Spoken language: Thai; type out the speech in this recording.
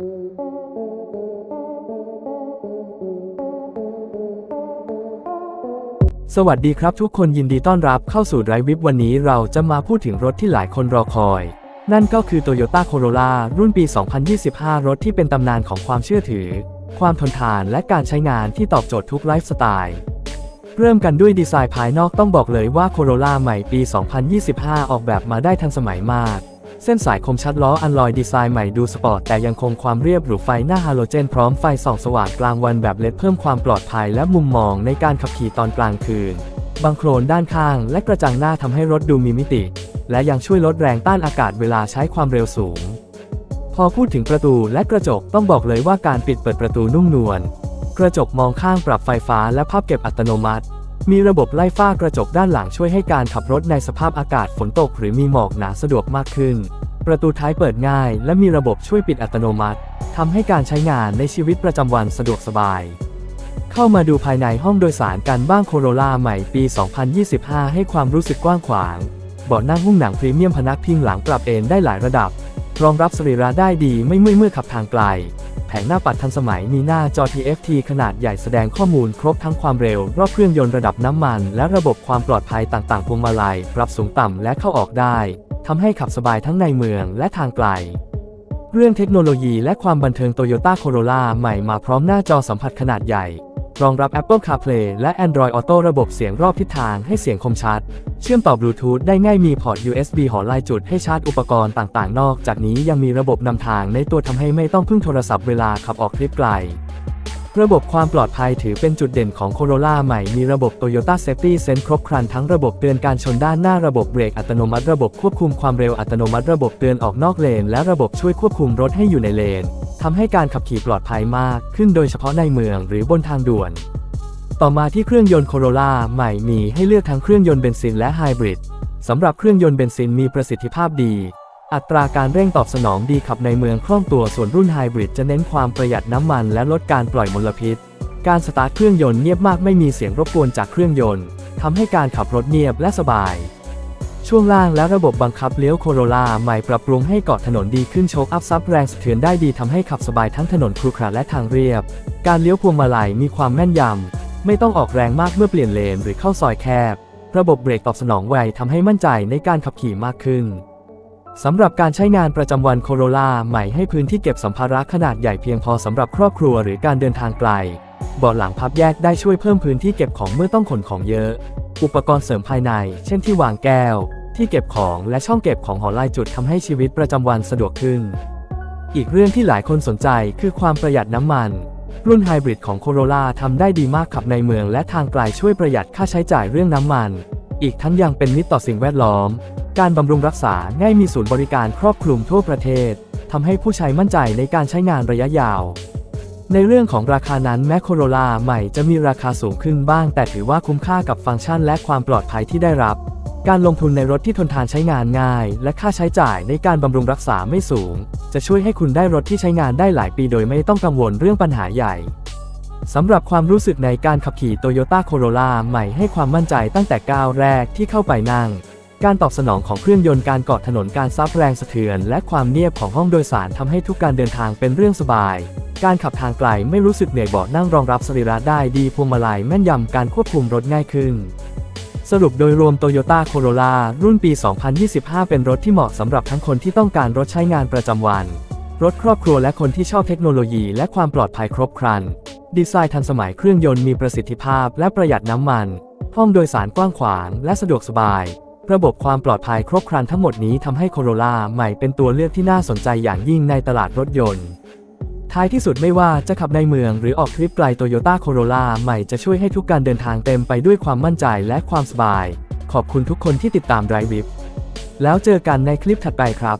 สวัสดีครับทุกคนยินดีต้อนรับเข้าสู่ไรวิบวันนี้เราจะมาพูดถึงรถที่หลายคนรอคอย นั่นก็คือ Toyota Corolla รุ่นปี 2025 รถที่เป็นตำนานของความเชื่อถือ ความทนทานและการใช้งานที่ตอบโจทย์ทุกไลฟ์สไตล์ เริ่มกันด้วยดีไซน์ภายนอกต้องบอกเลยว่า Corolla ใหม่ปี 2025 ออกแบบมาได้ทันสมัยมาก เส้นสายคมชัดล้ออันลอยดีไซน์ใหม่ดูสปอร์ตแต่ยังคงความเรียบหรูไฟหน้าฮาโลเจนพร้อมไฟส่องสว่างกลางวันแบบเลดเพิ่มความปลอดภัยและมุมมองในการขับขี่ตอนกลางคืน บังโครนด้านข้างและกระจังหน้าทำให้รถดูมีมิติ และยังช่วยลดแรงต้านอากาศเวลาใช้ความเร็วสูง พอพูดถึงประตูและกระจกต้องบอกเลยว่าการปิดเปิดประตูนุ่มนวลกระจกมองข้างปรับไฟฟ้าและพับเก็บอัตโนมัติ มีระบบไล่ฝ้ากระจกด้านหลังช่วยให้การขับรถในสภาพอากาศฝนตก หรือมีหมอกหนาสะดวกมากขึ้น ประตูท้ายเปิดง่าย และมีระบบช่วยปิดอัตโนมัติทำให้การใช้งานในชีวิตประจำวันสะดวกสบาย เข้ามาดูภายในห้องโดยสารกันบ้างโคโรล่าใหม่ปี 2025 ให้ความรู้สึกกว้างขวาง เบาะนั่งหุ้มหนังพรีเมียมพนักพิงหลังปรับเอนได้หลายระดับ รองรับสรีระได้ดีไม่เมื่อยเมื่อขับทางไกล แผงหน้าปัดทันสมัยมีหน้าจอ TFT ขนาดใหญ่แสดงข้อมูลครบทั้งความเร็ว รอบเครื่องยนต์ระดับน้ำมัน และระบบความปลอดภัยต่างๆพวงมาลัยปรับสูงต่ำและเข้าออกได้ทำให้ขับสบายทั้งในเมืองและทางไกล เรื่องเทคโนโลยีและความบันเทิงโตโยต้าโคโรล่าใหม่มาพร้อมหน้าจอสัมผัสขนาดใหญ่ รองรับ Apple CarPlay และ Android Auto ระบบเสียงรอบทิศทางให้เสียงคมชัด เชื่อมต่อบลูทูธได้ง่ายมีพอร์ต USB หอลายจุดให้ชาร์จอุปกรณ์ต่างๆ นอกจากนี้ยังมีระบบนำทางในตัวทำให้ไม่ต้องพึ่งโทรศัพท์เวลาขับออกทริปไกล ระบบความปลอดภัยถือเป็นจุดเด่นของ Corolla ใหม่ มีระบบ Toyota Safety Sense ครบครันทั้งระบบเตือนการชนด้านหน้าระบบเบรกอัตโนมัติระบบควบคุมความเร็วอัตโนมัติระบบเตือนออกนอกเลน และระบบช่วยควบคุมรถให้อยู่ในเลน ทำให้การขับขี่ปลอดภัยมากขึ้นโดยเฉพาะในเมืองหรือบนทางด่วน ต่อมาที่เครื่องยนต์ Corolla ใหม่มีให้เลือกทั้งเครื่องยนต์เบนซินและไฮบริดสำหรับเครื่องยนต์เบนซินมีประสิทธิภาพดี อัตราการเร่งตอบสนองดีขับในเมืองคล่องตัวส่วนรุ่นไฮบริดจะเน้นความประหยัดน้ำมันและลดการปล่อยมลพิษ การสตาร์ทเครื่องยนต์เงียบมากไม่มีเสียงรบกวนจากเครื่องยนต์ทำให้การขับรถเงียบและสบาย ช่วงล่างและระบบบังคับเลี้ยวโคโรล่าใหม่ปรับปรุงให้เกาะถนนดีขึ้นโชคอัพซับแรงสะเทือนได้ดีทำให้ขับสบายทั้งถนนครุขระและทางเรียบ การเลี้ยวพวงมาลัยมีความแม่นยำไม่ต้องออกแรงมากเมื่อเปลี่ยนเลนหรือเข้าซอยแคบ ระบบเบรกตอบสนองไวทำให้มั่นใจในการขับขี่มากขึ้นสำหรับการใช้งานประจำวันโคโรล่าใหม่ให้พื้นที่เก็บสัมภาระขนาดใหญ่เพียงพอสำหรับครอบครัวหรือการเดินทางไกลเบาะหลังพับแยกได้ช่วยเพิ่มพื้นที่เก็บของเมื่อต้องขนของเยอะ อุปกรณ์เสริมภายใน เช่นที่วางแก้ว ที่เก็บของและช่องเก็บของหอลายจุดทำให้ชีวิตประจำวันสะดวกขึ้น อีกเรื่องที่หลายคนสนใจคือความประหยัดน้ำมัน รุ่นไฮบริดของ Corolla ทำได้ดีมากขับในเมืองและทางไกลช่วยประหยัดค่าใช้จ่ายเรื่องน้ำมัน อีกทั้งยังเป็นมิตรต่อสิ่งแวดล้อม การบำรุงรักษาง่ายมีศูนย์บริการครอบคลุมทั่วประเทศทำให้ผู้ใช้มั่นใจในการใช้งานระยะยาว ในเรื่องของราคานั้นแม้ Corolla ใหม่จะมีราคาสูงขึ้นบ้าง แต่ถือว่าคุ้มค่ากับฟังก์ชันและความปลอดภัยที่ได้รับ การลงทุนในรถที่ทนทานใช้งานง่าย และค่าใช้จ่ายในการบำรุงรักษาไม่สูง จะช่วยให้คุณได้รถที่ใช้งานได้หลายปีโดยไม่ต้องกังวลเรื่องปัญหาใหญ่สำหรับความรู้สึกในการขับขี่ Toyota Corolla ใหม่ให้ความมั่นใจตั้งแต่ก้าวแรกที่เข้าไปนั่ง การตอบสนองของเครื่องยนต์การเกาะถนนการซับแรงสะเทือน และความเนียบของห้องโดยสารทำให้ทุกการเดินทางเป็นเรื่องสบาย การขับทางไกลไม่รู้สึกเหนื่อยเบาะนั่งรองรับสรีระได้ดีพวงมาลัยแม่นยำการควบคุมรถง่ายขึ้น สรุปโดยรวม Toyota Corolla รุ่นปี 2025 เป็นรถที่เหมาะสำหรับทั้งคนที่ต้องการรถใช้งานประจำวัน รถครอบครัวและคนที่ชอบเทคโนโลยีและความปลอดภัยครบครัน ดีไซน์ทันสมัยเครื่องยนต์มีประสิทธิภาพและประหยัดน้ำมัน ห้องโดยสารกว้างขวางและสะดวกสบายระบบความปลอดภัยครบครันทั้งหมดนี้ทำให้ Corolla ใหม่เป็นตัวเลือกที่น่าสนใจอย่างยิ่งในตลาดรถยนต์ ท้ายที่สุดไม่ว่าจะขับในเมืองหรือออกทริปไกลโตโยต้าโคโรล่าใหม่จะช่วยให้ทุกการเดินทางเต็มไปด้วยความมั่นใจและความสบาย ขอบคุณทุกคนที่ติดตาม Drive Vip แล้วเจอกันในคลิปถัดไปครับ